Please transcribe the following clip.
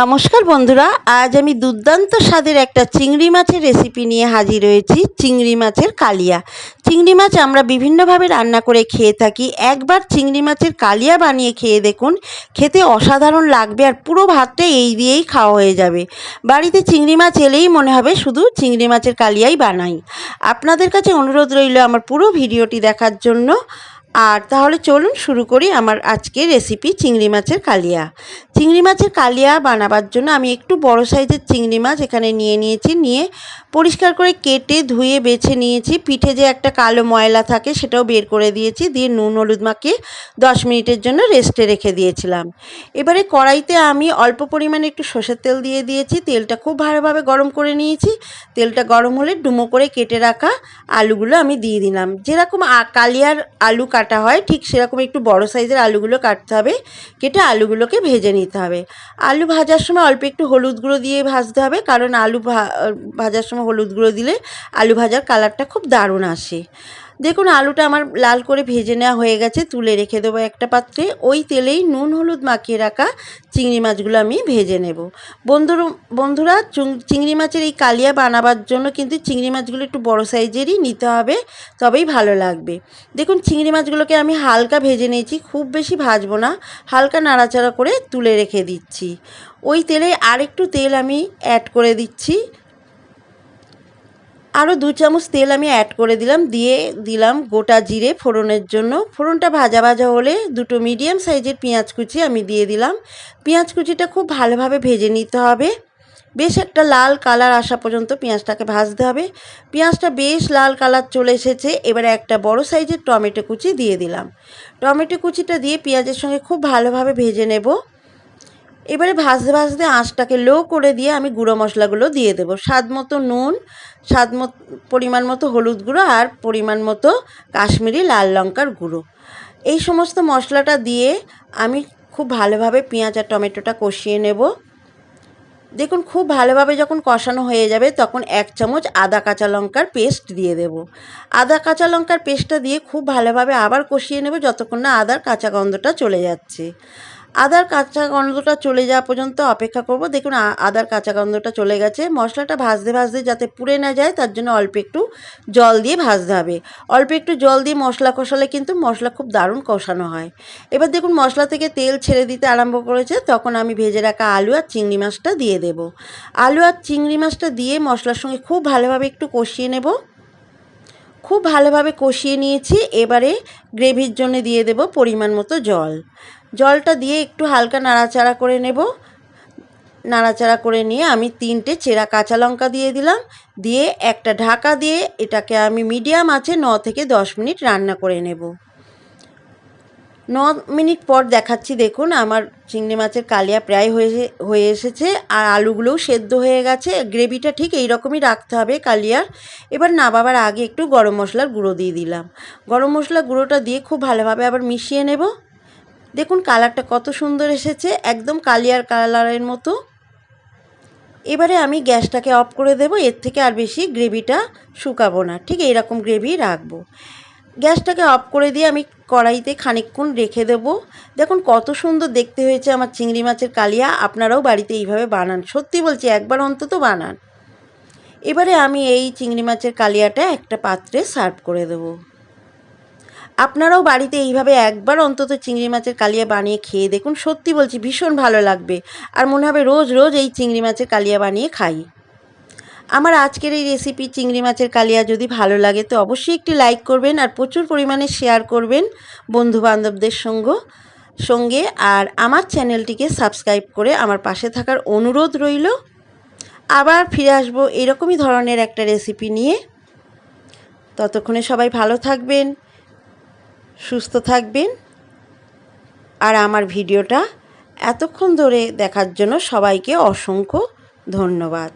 নমস্কার বন্ধুরা, আজ আমি দুর্দান্ত স্বাদের একটা চিংড়ি মাছের রেসিপি নিয়ে হাজির হয়েছি, চিংড়ি মাছের কালিয়া। চিংড়ি মাছ আমরা বিভিন্নভাবে রান্না করে খেয়ে থাকি, একবার চিংড়ি মাছের কালিয়া বানিয়ে খেয়ে দেখুন, খেতে অসাধারণ লাগবে আর পুরো ভাতটা এই দিয়েই খাওয়া হয়ে যাবে। বাড়িতে চিংড়ি মাছ এলেই মনে হবে শুধু চিংড়ি মাছের কালিয়াই বানাই। আপনাদের কাছে অনুরোধ রইল আমার পুরো ভিডিওটি দেখার জন্য। আর তাহলে চলুন শুরু করি আমার আজকের রেসিপি চিংড়ি মাছের কালিয়া। চিংড়ি মাছের কালিয়া বানাবার জন্য আমি একটু বড় সাইজের চিংড়ি মাছ এখানে নিয়ে নিয়েছি, নিয়ে পরিষ্কার করে কেটে ধুয়ে বেছে নিয়েছি। পিঠে যে একটা কালো ময়লা থাকে সেটাও বের করে দিয়েছি, দিয়ে নুন হলুদ মাখিয়ে দশ মিনিটের জন্য রেস্টে রেখে দিয়েছিলাম। এবারে কড়াইতে আমি অল্প পরিমাণে একটু সর্ষের তেল দিয়ে দিয়েছি, তেলটা খুব ভালোভাবে গরম করে নিয়েছি। তেলটা গরম হলে ডুমো করে কেটে রাখা আলুগুলো আমি দিয়ে দিলাম। যেরকম কালিয়ার আলু কাটা হয়, ঠিক সেরকম একটু বড় সাইজের আলুগুলো কাটতে হবে, কেটে আলুগুলোকে ভেজে নিতে হবে। আলু ভাজার সময় অল্প একটু হলুদ গুঁড়ো দিয়ে ভাজতে হবে, কারণ আলু ভাজার সময় হলুদ গুঁড়ো দিলে আলু ভাজার কালারটা খুব দারুণ আসে। দেখুন, আলুটা আমার লাল করে ভেজে নেওয়া হয়ে গেছে, তুলে রেখে দেবো একটা পাত্রে। ওই তেলেই নুন, হলুদ মাখিয়ে রাখা চিংড়ি মাছগুলো আমি ভেজে নেব। বন্ধুর, বন্ধুরা চিংড়ি মাছের এই কালিয়া বানাবার জন্য কিন্তু চিংড়ি মাছগুলো একটু বড় সাইজেরই নিতে হবে, তবেই ভালো লাগবে। দেখুন, চিংড়ি মাছগুলোকে আমি হালকা ভেজে নিয়েছি, খুব বেশি ভাজবো না, হালকা নাড়াচাড়া করে তুলে রেখে দিচ্ছি। ওই তেলে আরেকটু তেল আমি অ্যাড করে দিচ্ছি। আরও দু চামচ তেল আমি অ্যাড করে দিলাম। দিয়ে দিলাম গোটা জিরে ফোড়নের জন্য। ফোড়নটা ভাজা ভাজা হলে দুটো মিডিয়াম সাইজের পেঁয়াজ কুচি আমি দিয়ে দিলাম। পেঁয়াজ কুচিটা খুব ভালোভাবে ভেজে নিতে হবে। বেশ একটা লাল কালার আসা পর্যন্ত পেঁয়াজটাকে ভাজতে হবে। পেঁয়াজটা বেশ লাল কালার চলে এসেছে। এবারে একটা বড় সাইজের টমেটো কুচি দিয়ে দিলাম। টমেটো কুচিটা দিয়ে পেঁয়াজের সঙ্গে খুব ভালোভাবে ভেজে নেব। এবারে ভাজতে ভাজতে আঁচটাকে লো করে দিয়ে আমি গুঁড়ো মশলাগুলো দিয়ে দেবো। স্বাদ মতো নুন, স্বাদ পরিমাণ মতো হলুদ গুঁড়ো আর পরিমাণ মতো কাশ্মীরি লাল লঙ্কার গুঁড়ো। এই সমস্ত মশলাটা দিয়ে আমি খুব ভালোভাবে পেঁয়াজ আর টমেটোটা কষিয়ে নেব। দেখুন, খুব ভালোভাবে যখন কষানো হয়ে যাবে তখন এক চামচ আদা কাঁচা লঙ্কার পেস্ট দিয়ে দেব। আদা কাঁচা লঙ্কার পেস্টটা দিয়ে খুব ভালোভাবে আবার কষিয়ে নেব যতক্ষণ না আদার কাঁচা গন্ধটা চলে যাচ্ছে। আদার কাঁচা গন্ধটা চলে যাওয়া পর্যন্ত অপেক্ষা করব। দেখুন আদার কাঁচা গন্ধটা চলে গেছে। মশলাটা ভাজতে ভাজতে যাতে পুড়ে না যায়, তার জন্য অল্প একটু জল দিয়ে ভাজতে হবে। অল্প একটু জল দিয়ে মশলা কষালে কিন্তু মশলা খুব দারুণ কষানো হয়। এবার দেখুন, মশলা থেকে তেল ছেড়ে দিতে আরম্ভ করেছে। তখন আমি ভেজে রাখা আলু আর চিংড়ি মাছটা দিয়ে দেব। আলু আর চিংড়ি মাছটা দিয়ে মশলার সঙ্গে খুব ভালোভাবে একটু কষিয়ে নেব। খুব ভালোভাবে কষিয়ে নিয়েছি। এবারে গ্রেভির জন্য দিয়ে দেব পরিমাণ মতো জল। জলটা দিয়ে একটু হালকা নাড়াচাড়া করে নেব। নাড়াচাড়া করে নিয়ে আমি তিনটে চেরা কাঁচা লঙ্কা দিয়ে দিলাম। দিয়ে একটা ঢাকা দিয়ে এটাকে আমি মিডিয়াম আছে ন থেকে দশ মিনিট রান্না করে নেব। ন মিনিট পর দেখাচ্ছি, দেখুন আমার চিংড়ি মাছের কালিয়া প্রায় হয়ে এসেছে আর আলুগুলোও সেদ্ধ হয়ে গেছে। গ্রেভিটা ঠিক এই রকমই রাখতে হবে কালিয়ার। এবার নাবাবার আগে একটু গরম মশলার গুঁড়ো দিয়ে দিলাম। গরম মশলার গুঁড়োটা দিয়ে খুব ভালোভাবে আবার মিশিয়ে নেব। দেখুন কালারটা কত সুন্দর এসেছে, একদম কালিয়ার কালারের মতো। এবারে আমি গ্যাসটাকে অফ করে দেব, এর থেকে আর বেশি গ্রেভিটা শুকাবো না, ঠিক এইরকম গ্রেভি রাখব। গ্যাসটাকে অফ করে দিয়ে আমি কড়াইতে খানিকক্ষণ রেখে দেব। দেখুন কত সুন্দর দেখতে হয়েছে আমার চিংড়ি মাছের কালিয়া, আপনারাও বাড়িতে এইভাবে বানান, সত্যি বলছি একবার অন্তত বানান। এবারে আমি এই চিংড়ি মাছের কালিয়াটা একটা পাত্রে সার্ভ করে দেবো। আপনারাও বাড়িতে এইভাবে একবার অন্তত চিংড়ি মাছের কালিয়া বানিয়ে খেয়ে দেখুন। সত্যি বলছি, ভীষণ ভালো লাগবে। আর মনে হবে রোজ রোজ এই চিংড়ি মাছের কালিয়া বানিয়ে খাই। আমার আজকের এই রেসিপি চিংড়ি মাছের কালিয়া যদি ভালো লাগে তো অবশ্যই একটি লাইক করবেন আর প্রচুর পরিমাণে শেয়ার করবেন বন্ধু বান্ধবদের সঙ্গে সঙ্গে। আর আমার চ্যানেলটিকে সাবস্ক্রাইব করে আমার পাশে থাকার অনুরোধ রইল। আবার ফিরে আসব এরকমই ধরনের একটা রেসিপি নিয়ে। ততক্ষণে সবাই ভালো থাকবেন। সুস্থ থাকবেন। আর আমার ভিডিওটা এতক্ষণ ধরে দেখার জন্য সবাইকে অসংখ্য ধন্যবাদ।